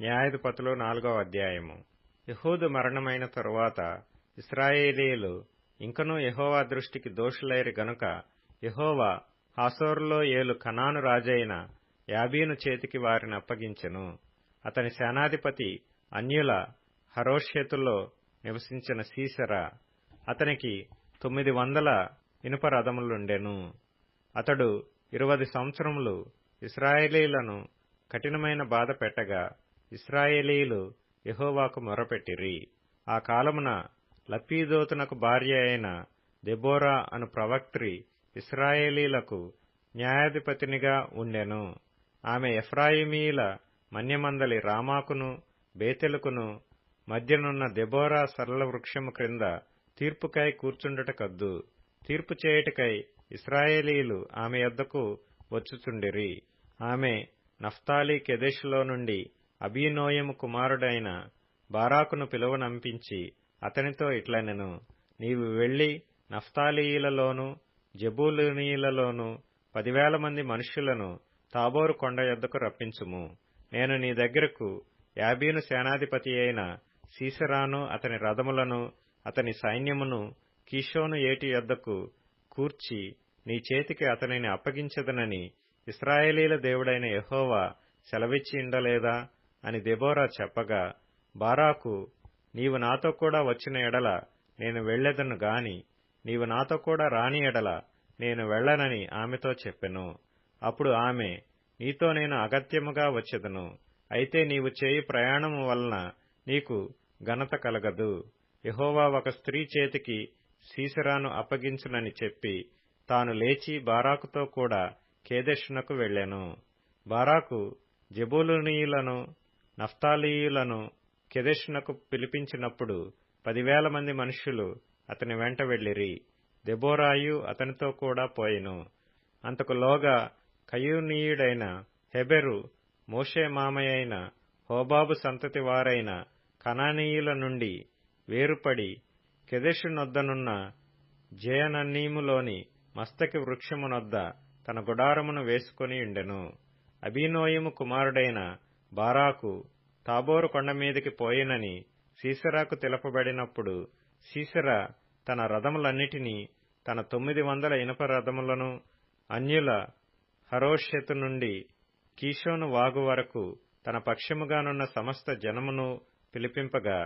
న్యాయాధిపతులు నాలుగవ అధ్యాయము. యహూదు మరణమైన తరువాత ఇస్రాయేలీలు ఇంకనూ యహోవా దృష్టికి దోషులైరి గనుక యహోవా హాసోరులో ఏలు కనాను రాజైన యాబీను చేతికి వారిని అప్పగించెను. అతని సేనాధిపతి అన్యుల హరోష్యతులో నివసించిన సీసెరా అతనికి తొమ్మిది వందల ఇనుప రథములుండెను. అతడు ఇరువది సంవత్సరములు ఇస్రాయేలీలను కఠినమైన బాధ పెట్టగా ఇస్రాయేలీలు యహోవాకు మొరపెట్టిరి. ఆ కాలమున లప్పీదోతునకు భార్య అయిన దెబోరా అను ప్రవక్త్రి ఇస్రాయేలీలకు న్యాయాధిపతినిగా ఉండెను. ఆమె ఎఫ్రాయిమీల మన్యమందలి రామాకును బేతెలుకును మధ్యనున్న దెబోరా సరళ వృక్షము క్రింద తీర్పుకై కూర్చుండుట కద్దు తీర్పు చేయుటకై ఇస్రాయేలీలు ఆమె యొద్దకు వచ్చుచుండిరి. ఆమె నఫ్తాలి కెదెషులో నుండి అభినోయము కుమారుడైన బారాకును పిలువనంపించి అతనితో ఇట్లనెను నీవు వెళ్ళి నఫ్తాలీయులలోనూ జబూలునీయులలోనూ పదివేల మంది మనుష్యులను తాబోరు కొండ యొద్దకు రప్పించుము. నేను నీ దగ్గరకు యాబీను సేనాధిపతి అయిన సీసరాను అతని రథములను అతని సైన్యమును కీషోను ఏటి యొద్దకు కూర్చి నీ చేతికి అతనిని అప్పగించదనని ఇస్రాయేలీల దేవుడైన యహోవా సెలవిచ్చి ఉండలేదా? అని దెబోరా చెప్పగా బారాకు నీవు నాతో కూడా వచ్చిన ఎడల నేను వెళ్ళెదను గాని నీవు నాతో కూడా రాని ఎడల నేను వెళ్ళనని ఆమెతో చెప్పెను. అప్పుడు ఆమె నీతో నేను అగత్యముగా వచ్చెదను. అయితే నీవు చేయి ప్రయాణము వలన నీకు ఘనత కలగదు. యహోవా ఒక స్త్రీ చేతికి సీసరాను అప్పగించునని చెప్పి తాను లేచి బారాకుతో కూడా కేదెషునకు వెళ్ళెను బారాకు జబూలునీయులను నఫ్తాలీయులను కెదెష్నకు పిలిపించినప్పుడు పదివేల మంది మనుష్యులు అతని వెంట వెళ్ళిరి దెబోరాయు అతనితో కూడా పోయెను. అంతకులోగా కయూనీయుడైన హెబెరు మోషే మామయైన హోబాబు సంతతి వారైన కనానీయుల నుండి వేరుపడి కెదెషునొద్దనున్న జయనన్నీములోని మస్తకి వృక్షమునొద్ద తన గుడారమును వేసుకుని ఉండెను. అబీనోయము కుమారుడైన బారాకు తాబోరు కొండ మీదకి పోయినని సీసరాకు తెలపబడినప్పుడు సీసరా తన రథములన్నిటినీ తన తొమ్మిది వందల ఇనుప రథములను అన్యుల హరోషెతు నుండి కీషోను వాగు వరకు తన పక్షముగానున్న సమస్త జనమును పిలిపింపగా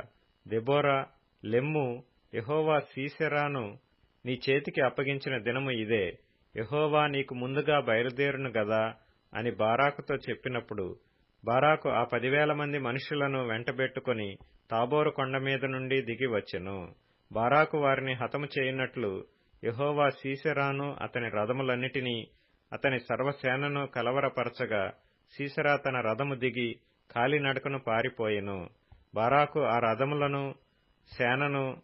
దెబోరా లెమ్ము యహోవా సీసెరాను నీ చేతికి అప్పగించిన దినము ఇదే. యహోవా నీకు ముందుగా బయలుదేరును గదా అని బారాకుతో చెప్పినప్పుడు బారాకు ఆ పదివేల మంది మనుషులను వెంటబెట్టుకుని తాబోరు కొండ మీద నుండి దిగి వచ్చెను. బారాకు వారిని హతము చేయనట్లు యహోవా సీసెరాను అతని రథములన్నిటినీ అతని సర్వసేనను కలవరపరచగా సీసెరా తన రథము దిగి కాలినడకను పారిపోయెను. బారాకు ఆ రథములను సేనను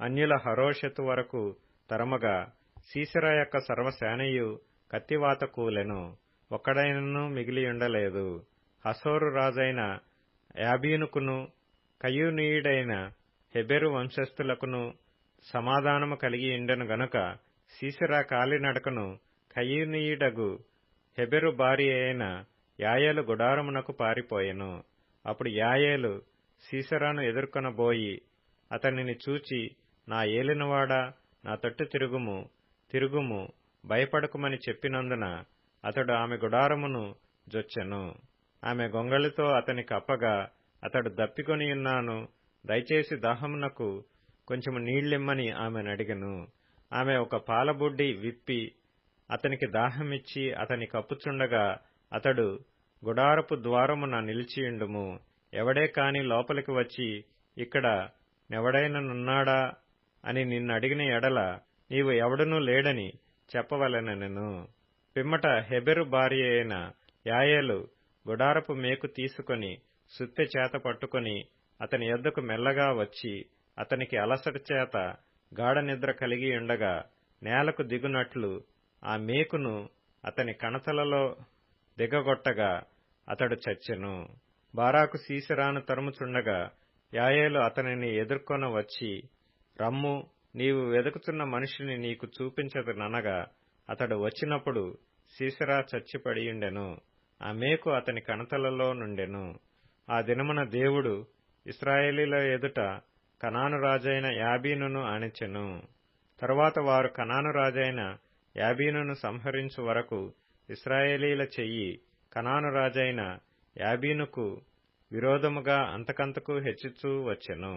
అన్యుల హరోషతు వరకు తరమగా సీసెరా యొక్క సర్వసేనయు కత్తివాత కూలెను. ఒక్కడైనను మిగిలియుండలేదు. హసోరు రాజైన యాబీనుకును కయూనీయుడైన హెబెరు వంశస్థులకును సమాధానము కలిగి ఉండెను గనుక సీసెరా కాలినడకను కయూనీయుడగు హెబెరు భార్య అయిన యాయేలు గుడారమునకు పారిపోయెను. అప్పుడు యాయేలు సీసెరాను ఎదుర్కొనబోయి అతనిని చూచి నా ఏలినవాడా నా తట్టు తిరుగుము తిరుగుము భయపడకుమని చెప్పినందున అతడు ఆమె గుడారమును జొచ్చెను. ఆమె గొంగళితో అతని కప్పగా అతడు దప్పికొని ఉన్నాను. దయచేసి దాహమునకు కొంచెము నీళ్ళిమ్మని ఆమెను అడిగను. ఆమె ఒక పాలబుడ్డి విప్పి అతనికి దాహమిచ్చి అతని కప్పుచుండగా అతడు గుడారపు ద్వారమున నిలిచియుండుము ఎవడే కాని లోపలికి వచ్చి ఇక్కడ నెవడైననున్నాడా అని నిన్నడిగిన ఎడల నీవు ఎవడనూ లేడని చెప్పవలెనెను. పిమ్మట హెబెరు భార్య అయిన యాయేలు గుడారపు మేకు తీసుకొని సుత్తె చేత పట్టుకొని అతని యొద్దకు మెల్లగా వచ్చి అతనికి అలసట చేత గాఢ నిద్ర కలిగి ఉండగా నేలకు దిగునట్లు ఆ మేకును అతని కణతలలో దిగగొట్టగా అతడు చచ్చెను. బారాకు సీసెరాను తరుముచుండగా యాయేలు అతనిని ఎదుర్కొన వచ్చి రమ్ము నీవు వెదుకుతున్న మనిషిని నీకు చూపించదనగా అతడు వచ్చినప్పుడు సీసెరా చచ్చిపడియుండెను ఆ మేకు అతని కణతలలో నుండెను. ఆ దినమున దేవుడు ఇస్రాయేలీల ఎదుట కనాను రాజైన యాబీనును అణిచెను తరువాత వారు కనాను రాజైన యాబీనును సంహరించు వరకు ఇస్రాయేలీల చెయ్యి కనాను రాజైన యాబీనుకు విరోధముగా అంతకంతకు హెచ్చుచూ వచ్చెను.